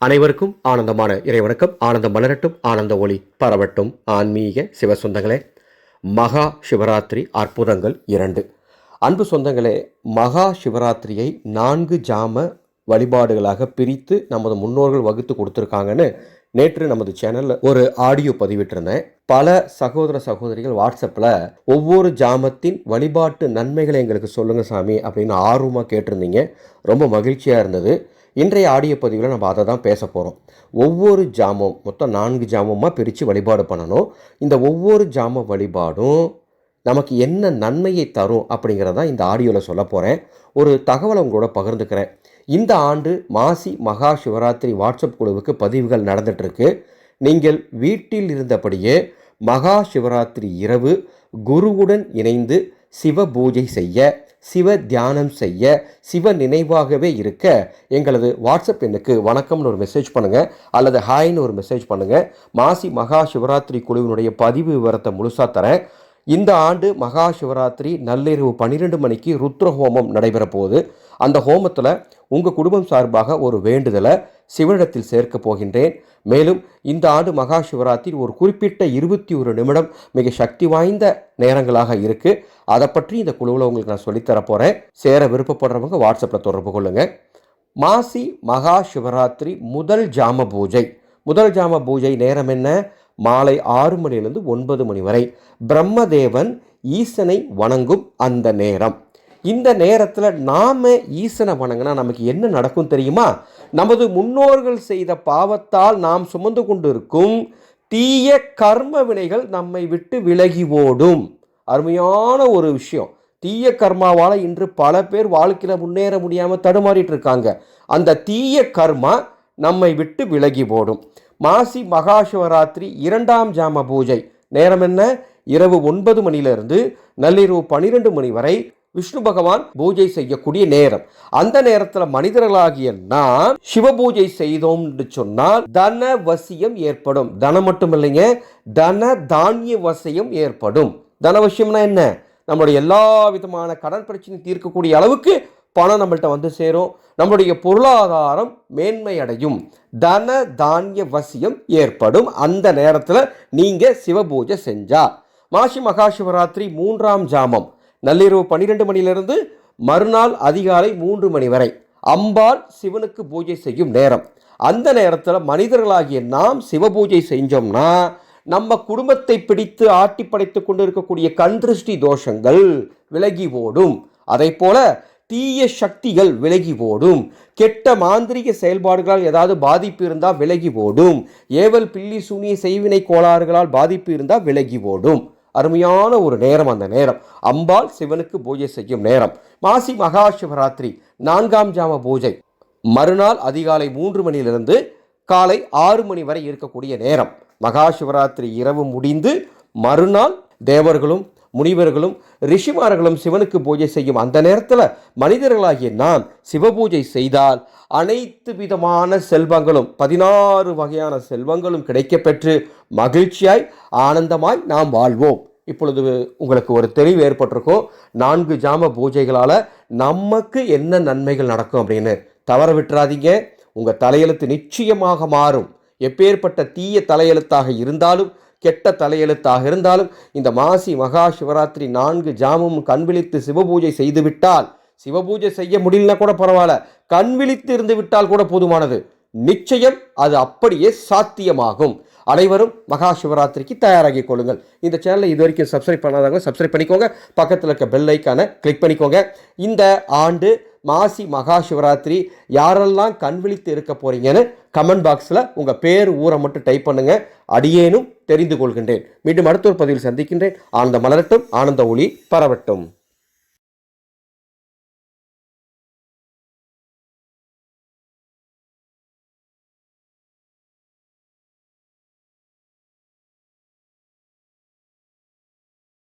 அனைவருக்கும் ஆனந்தமான இறைவணக்கம். ஆனந்தம் மலரட்டும் ஆனந்த ஒளி பரவட்டும். ஆன்மீக சிவ சொந்தங்களே மகா சிவராத்திரி அற்புதங்கள் இரண்டு. அன்பு சொந்தங்களே மகா சிவராத்திரியை நான்கு ஜாம வழிபாடுகளாக பிரித்து நமது முன்னோர்கள் வகுத்து கொடுத்துருக்காங்கன்னு நேற்று நமது சேனலில் ஒரு ஆடியோ பதிவிட்டிருந்தேன். பல சகோதர சகோதரிகள் வாட்ஸ்அப்பில் ஒவ்வொரு ஜாமத்தின் வழிபாட்டு நன்மைகளை எங்களுக்கு சொல்லுங்கள் சாமி அப்படின்னு ஆர்வமாக கேட்டிருந்தீங்க. ரொம்ப மகிழ்ச்சியாக இருந்தது. இன்றைய ஆடியோ பதிவில் நம்ம அதை தான் பேச போகிறோம் ஒவ்வொரு ஜாமம் மொத்தம் நான்கு ஜாமமாக பிரித்து வழிபாடு பண்ணணும். இந்த ஒவ்வொரு ஜாம வழிபாடும் நமக்கு என்ன நன்மையை தரும் அப்படிங்கிறதான் இந்த ஆடியோவில் சொல்ல போகிறேன் ஒரு தகவலை உங்களோட பகிர்ந்துக்கிறேன். இந்த ஆண்டு மாசி மகா சிவராத்திரி வாட்ஸ்அப் குழுவுக்கு பதிவுகள் நடந்துட்டுருக்கு. நீங்கள் வீட்டில் இருந்தபடியே மகா சிவராத்திரி இரவு குருவுடன் இணைந்து சிவ பூஜை செய்ய சிவ தியானம் செய்ய சிவ நினைவாகவே இருக்க எங்களது வாட்ஸ்அப் எண்ணுக்கு வணக்கம்னு ஒரு மெசேஜ் பண்ணுங்கள் அல்லது ஹாய்னு ஒரு மெசேஜ் பண்ணுங்கள் மாசி மகா சிவராத்திரி குழுவினுடைய பதிவு விவரத்தை முழுசாக தரேன். இந்த ஆண்டு மகா சிவராத்திரி நள்ளிரவு பன்னிரெண்டு மணிக்கு ருத்ரஹோமம் நடைபெற போகுது அந்த ஹோமத்தில் உங்கள் குடும்பம் சார்பாக ஒரு வேண்டுதலை சிவனிடத்தில் சேர்க்க போகின்றேன். மேலும் இந்த ஆண்டு மகா சிவராத்திரி ஒரு குறிப்பிட்ட இருபத்தி ஒரு நிமிடம் மிக சக்தி வாய்ந்த நேரங்களாக இருக்குது அதை பற்றி இந்த குழுவில் உங்களுக்கு நான் சொல்லித்தர போகிறேன் சேர விருப்பப்படுறவங்க வாட்ஸ்அப்பில் தொடர்பு கொள்ளுங்கள் மாசி மகா சிவராத்திரி முதல் ஜாம பூஜை. முதல் ஜாம பூஜை நேரம் என்ன? மாலை ஆறு மணிலிருந்து ஒன்பது மணி வரை. பிரம்மதேவன் ஈசனை வணங்கும் அந்த நேரம். இந்த நேரத்தில் நாம் ஈசனை வணங்கினா நமக்கு என்ன நடக்கும் தெரியுமா? நமது முன்னோர்கள் செய்த பாவத்தால் நாம் சுமந்து கொண்டிருக்கும் தீய கர்ம வினைகள் நம்மை விட்டு விலகி ஓடும். அருமையான ஒரு விஷயம். தீய கர்மாவால் இன்று பல பேர் வாழ்க்கையில் முன்னேற முடியாமல் தடுமாறிட்டு இருக்காங்க. அந்த தீய கர்மா நம்மை விட்டு விலகி போடும் மாசி மகா சிவராத்திரி இரண்டாம் ஜாம பூஜை. நேரம் என்ன? இரவு ஒன்பது மணியிலிருந்து நள்ளிரவு பன்னிரெண்டு மணி வரை விஷ்ணு பகவான் பூஜை செய்யக்கூடிய நேரம். அந்த நேரத்தில் மனிதர்களாகிய நாம் சிவ பூஜை செய்தோம்னு சொன்னால் தன வசியம் ஏற்படும். தனம் மட்டும் இல்லைங்க தன தானிய வசியம் ஏற்படும். தனவசியம்னா என்ன? நம்மளுடைய எல்லா விதமான கடன் பிரச்சனை தீர்க்கக்கூடிய அளவுக்கு பணம் நம்மள்கிட்ட வந்து சேரும். நம்மளுடைய பொருளாதாரம் மேன்மை அடையும். தன தானிய வசியம் ஏற்படும். அந்த நேரத்தில் நீங்கள் சிவபூஜை செஞ்சா. மாசி மகா சிவராத்திரி மூன்றாம் ஜாமம். நள்ளிரவு பன்னிரெண்டு மணியிலிருந்து மறுநாள் அதிகாலை மூன்று மணி வரை அம்பாள் சிவனுக்கு பூஜை செய்யும் நேரம். அந்த நேரத்தில் மனிதர்களாகிய நாம் சிவபூஜை செஞ்சோம்னா நம்ம குடும்பத்தை பிடித்து ஆட்டி படைத்து கொண்டு இருக்கக்கூடிய கண் தோஷங்கள் விலகி ஓடும். அதை போல தீய சக்திகள் விலகி ஓடும். கெட்ட மாந்திரிக செயல்பாடுகளால் ஏதாவது பாதிப்பு இருந்தால் விலகி ஓடும். ஏவல் பில்லி சூனிய செய்வினை கோளாறுகளால் பாதிப்பு இருந்தால் விலகி ஓடும். அருமையான ஒரு நேரம் அந்த நேரம். அம்பாள் சிவனுக்கு பூஜை செய்யும் நேரம். மாசி மகா சிவராத்திரி நான்காம் ஜாம பூஜை. மறுநாள் அதிகாலை மூன்று மணியிலிருந்து காலை ஆறு மணி வரை இருக்கக்கூடிய நேரம். மகா சிவராத்திரி இரவு முடிந்து மறுநாள் தேவர்களும் முனிவர்களும் ரிஷிமார்களும் சிவனுக்கு பூஜை செய்யும் அந்த நேரத்தில் மனிதர்களாகிய நாம் சிவபூஜை செய்தால் அனைத்து விதமான செல்வங்களும் பதினாறு வகையான செல்வங்களும் கிடைக்கப்பெற்று மகிழ்ச்சியாய் ஆனந்தமாய் நாம் வாழ்வோம். இப்பொழுது உங்களுக்கு ஒரு தெளிவு ஏற்பட்டிருக்கும் நான்கு ஜாம பூஜைகளால் நமக்கு என்ன நன்மைகள் நடக்கும் அப்படின்னு தவற விட்டுறாதீங்க. உங்கள் தலையெழுத்து நிச்சயமாக மாறும். எப்பேற்பட்ட தீய தலையெழுத்தாக இருந்தாலும் கெட்ட தலையெழுத்தாக இருந்தாலும் இந்த மாசி மகா சிவராத்திரி நான்கு ஜாமும் கண் விழித்து சிவபூஜை செய்துவிட்டால் சிவபூஜை செய்ய முடியலனா கூட பரவாயில்ல. கண் விழித்து இருந்து விட்டால் கூட போதுமானது. நிச்சயம் அது அப்படியே சாத்தியமாகும். அனைவரும் மகா சிவராத்திரிக்கு தயாராகி கொள்ளுங்கள். இந்த சேனலை இது வரைக்கும் சப்ஸ்கிரைப் பண்ணாதவங்க சப்ஸ்கிரைப் பண்ணிக்கோங்க. பக்கத்தில் இருக்க பெல் ஐக்கானை கிளிக் பண்ணிக்கோங்க. இந்த ஆண்டு மாசி மகா சிவராத்திரி யாரெல்லாம் கண் விழித்து இருக்க போறீங்கன்னு கமெண்ட் பாக்ஸில் உங்கள் பேர் ஊரை மட்டும் டைப் பண்ணுங்க. அடியேனும் தெரிந்து கொள்கின்றேன். மீண்டும் அடுத்த ஒரு பதிவில் சந்திக்கின்றேன். ஆனந்த மலரட்டும் ஆனந்த ஒளி பரவட்டும்.